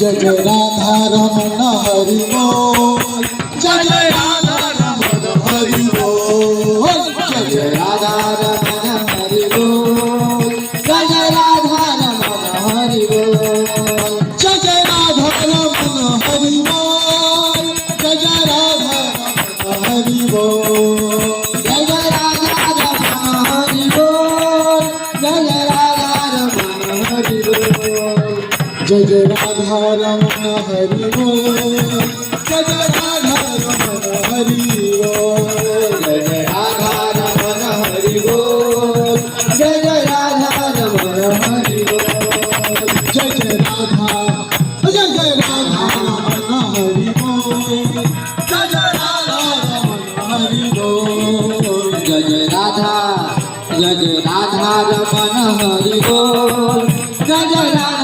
जय जय राधा रमण हरि बोल जय जय राधा रमण हरि बोल जय जय राधा रमण हरि जय राधा रमण हरि बोल जय राधा हरि जय राधा जय राधा रमण हरि राधा रमण हरि जय राधा जय राधा रमण हरि जय जय राधा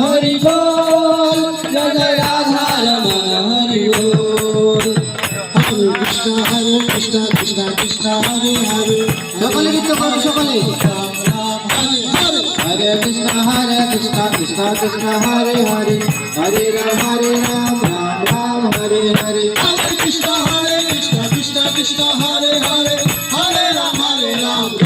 हरि बोल जय जय राधा रमन हरि बोल। हरे कृष्ण हरे कृष्ण कृष्ण कृष्ण हरे हरे। সকলে গীত করো সকলে हरे कृष्ण हरे कृष्ण कृष्ण कृष्ण हरे हरे। हरे राम हरे राम राम राम हरे हरे। हरे कृष्ण हरे कृष्ण कृष्ण कृष्ण हरे हरे। हरे राम हरे राम।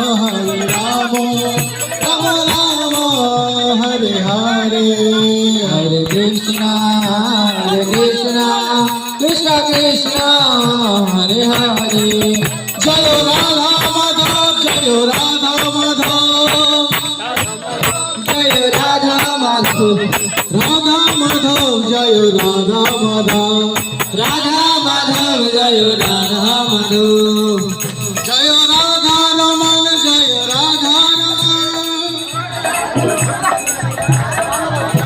কৃষ্ণ কৃষ্ণ হরে হরে জয় রাধা মাধব জয় রাধা মাধব জয় রাধা মাধব রাধা মাধব জয় রাধা মাধব রাধা মাধব জয় রাধা মাধব